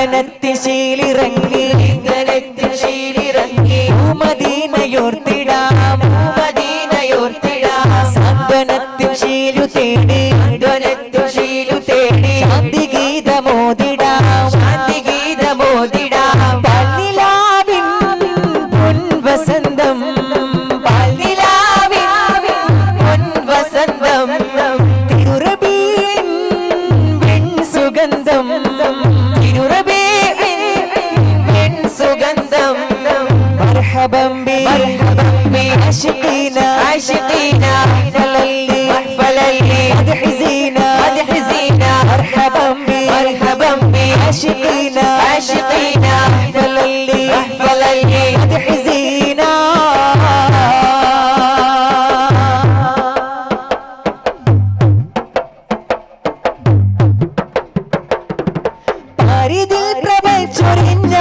ഇന്ദ്രനെത്തിശീലിറങ്ങി ഇന്ദ്രനെത്തിശീലിറങ്ങി. മദീനയോർത്തിടാം മദീനയോർത്തിടാം സന്ദനത്തിൽ ശീലു തേടി സന്ദനത്തിൽ ഇതിൽ പ്രഭ ചൊരിഞ്ഞ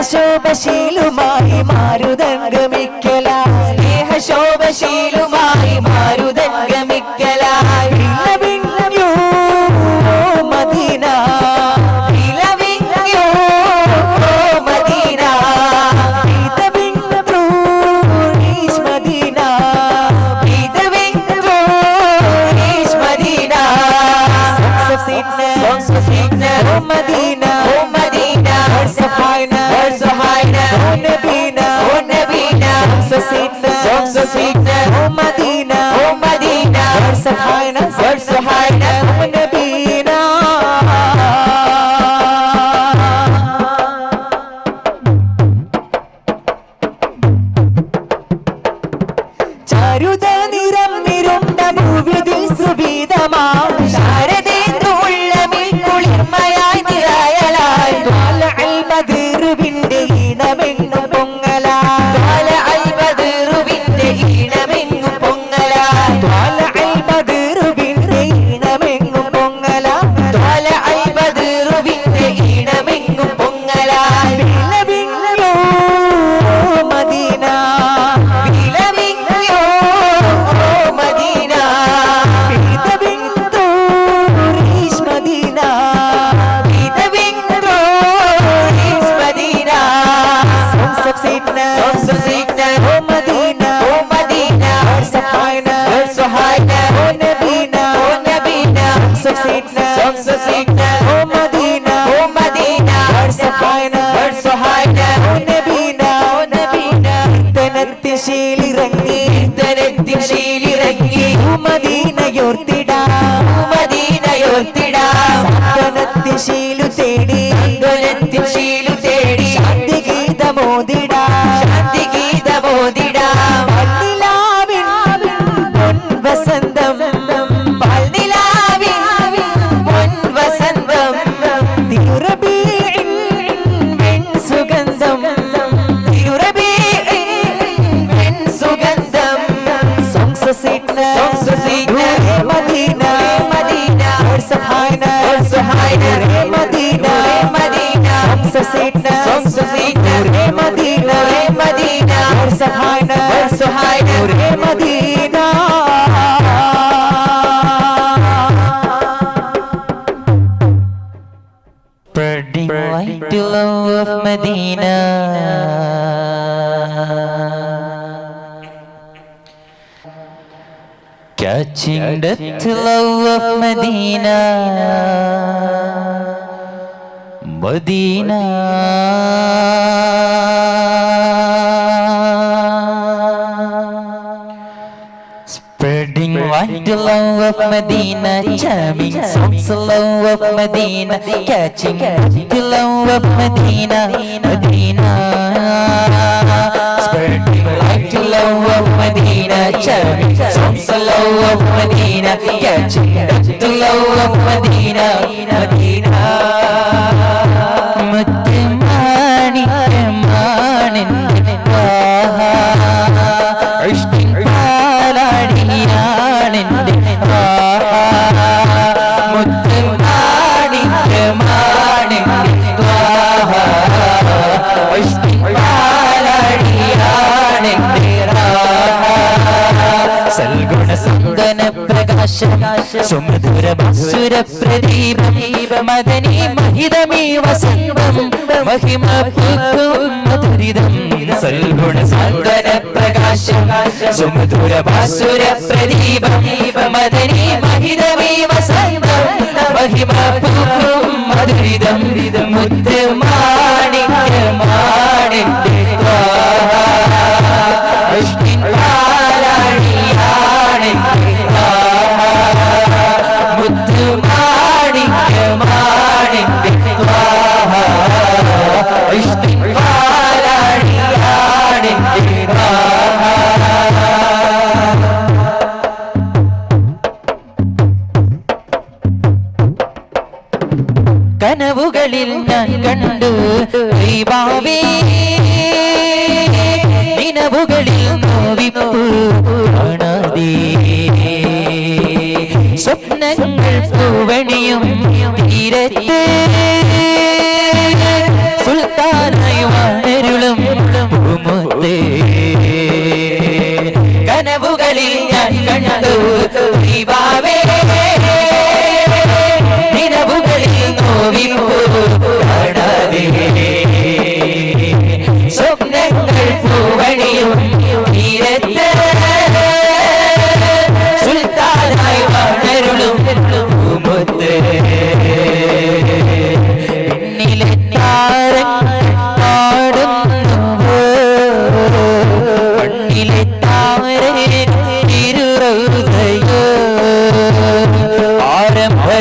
പ്രകാശോപശീലുമായി മാറി ശീലു തേടി ദുരത്തിൽ ശീലു തേടി ശാന്തി ഗീത ഗീതമോദിടാ ശാന്തി ഗീത ഗീതമോദിടാ വസന്തം പാൽനിലാവിൻ വസന്തം തീവ്രബീ Catching, मदीना रे Madina of Medina Medina Medina Spreading white love of Medina, charming songs love of Medina, catching the love of Medina, Medina. Spreading white love of Medina, charming songs love of Medina, catching the love of Medina, Medina. സൽഗുണ സന്തന പ്രകാശം സുമധുര മസുര പ്രദീപം മദനി മഹിതമീ വസന്തം മഹിമ മധുരിതം. സൽഗുണ പ്രകാശം സുമധുര മസുര പ്രദീപം മദനി മഹിതമീ വസന്തം മഹിമ മധുരിതം. മുത്ത് കനവുകളിൽ ഞാൻ കണ്ടു. ദൈവാവേ സ്വപ്നങ്ങൾ പൂവണിയും തീരത്ത് സുൽത്താനായി വളരുളും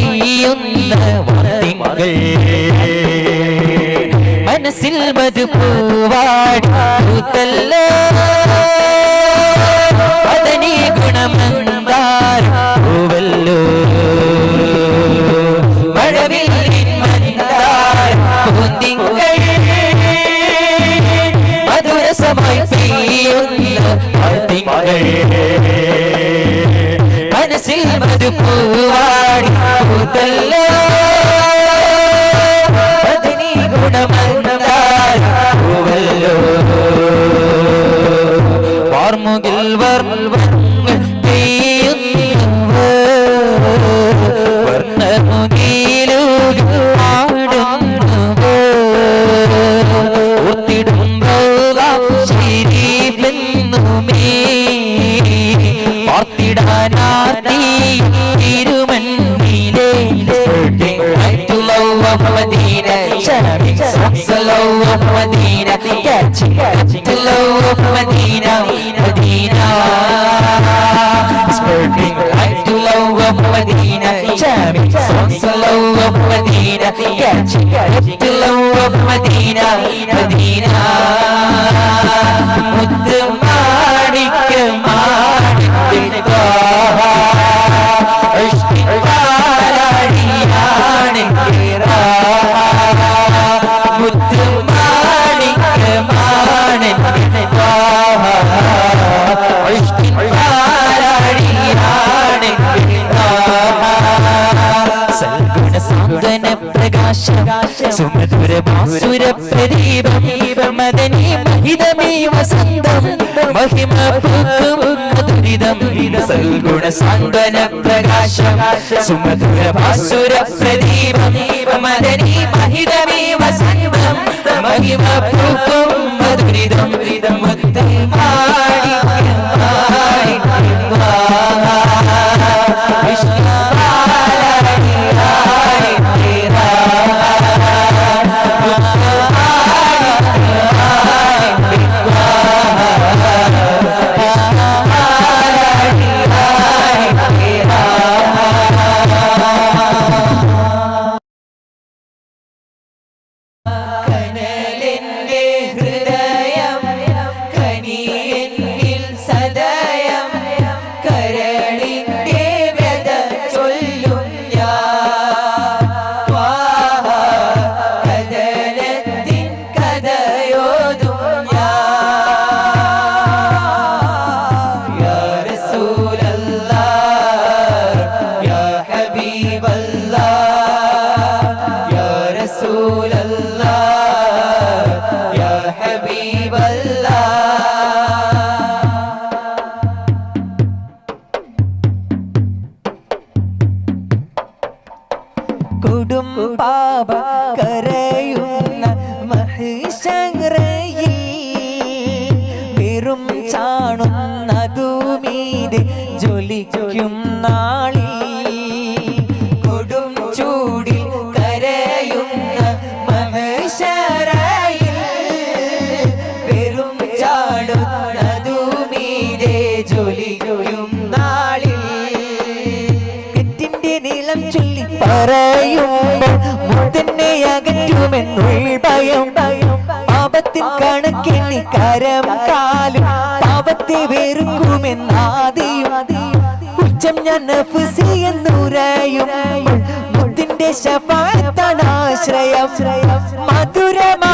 വാർത്തിങ്കൾ മനസ്സിൽ മധുപൂവാടി പൂവാടുത്തല്ലോ അതനീ ഗുണമെന്താരൂവല്ലോ. മഴവിൽ മഴവില്ലിൻ മന്ദാര പൂന്തിങ്കൾ മധുരസമായി പെയ്യുന്ന മനസ്സിൽ മധുപൂവാടി പൂത്തല്ലോ Medina, Jeremy Slow of Medina, catching, catching, low of Medina, Medina. Spurting right to low of Medina, Jeremy Slow of Medina, catching, catching, low of Medina, Medina. സുമധുര മാസുര പ്രദീപം Madani മഹിതമേ വസന്തം മഹിമ മധുരിതം സൽഗുണ സാന്ത്വന പ്രകാശ സുമധുര മാസുര പ്രദീപം മദനി മഹിതമേ വസന്തം മഹിമ പൂക്കും മധുരിതം മുത്തേ ജ്വലിക്കും നാളിൽ കൊടും ചൂടിൽ കരയുന്ന മഹിഷറയിൽ വെറും ചാടുന്നതുമീതെ ജോലിയും നാളിൽ. കെട്ടിന്റെ നീളം ചൊല്ലി പറയുമ്പോൾ മുത്തന്നെ അകറ്റുമെന്നുള്ള ഭയം. പാപത്തിൻ കണക്കെണ്ണി കരം കാലും പാപത്തെ വെറുക്കുമെന്നാദിയും. ഉച്ചം ഞാൻ നഫ്സി എന്നുരയും മുത്തിന്റെ ശപാത്താണ് ആശ്രയം. മധുരമാ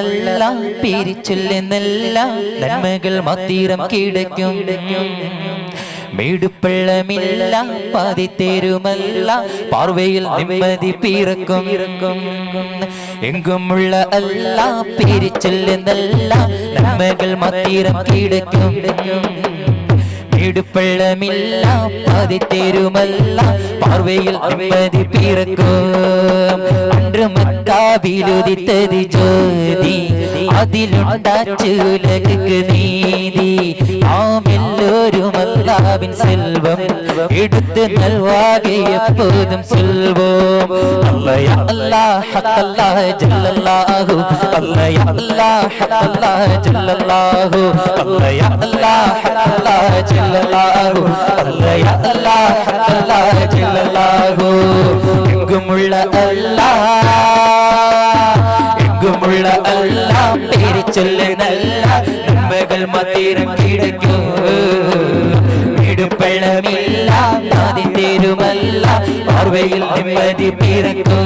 എല്ലാം പിരിച്ചൊല്ലുന്നെല്ലാം നന്മകൾ മത്തിരം കിടക്കും. മേടുപ്പള്ളമില്ല പതിത്തേരുമല്ല പാർവയിൽ നിമ്മതി പിറക്കും. എങ്കുമുള്ള എല്ലാം പിരിച്ചില്ലെന്നല്ല നന്മകൾ മത്തിരം കിടക്കും. ഇടുപ്പള്ളമില്ല പതിത്തേരുമല്ല പാർവയിൽ നിമ്മതി പിറക്കും. മക്കാവിലുദിത്തത് ജ്യോതി അതിലുണ്ടാച്ചുലകുക്ക് നീതി. നാമെല്ലാവരും സെൽവം എടുത്ത് നൽവാകെ എപ്പോഴും സെൽവം. അല്ലയ അല്ലാഹ അല്ലാഹ ജല്ലല്ലാഹു. അല്ലയ അല്ലാഹ അല്ലാഹ ജല്ലല്ലാഹു. അല്ലയ അല്ലാഹ അല്ലാഹ ജല്ലല്ലാഹു. അല്ലയ അല്ലാഹ അല്ലാഹ ജല്ലല്ലാഹു. എങ്ങുമുള്ള അല്ലാഹ് എങ്ങുമുള്ള അല്ലാഹ് പേര് ചൊല്ലുന്നല്ല കവലകൾ മതിരം കിടക്കൂ ഇടുപ്പള്ളമില്ല അതിന്റെ പാർവയിൽ നിമ്മതി പിറക്കൂ.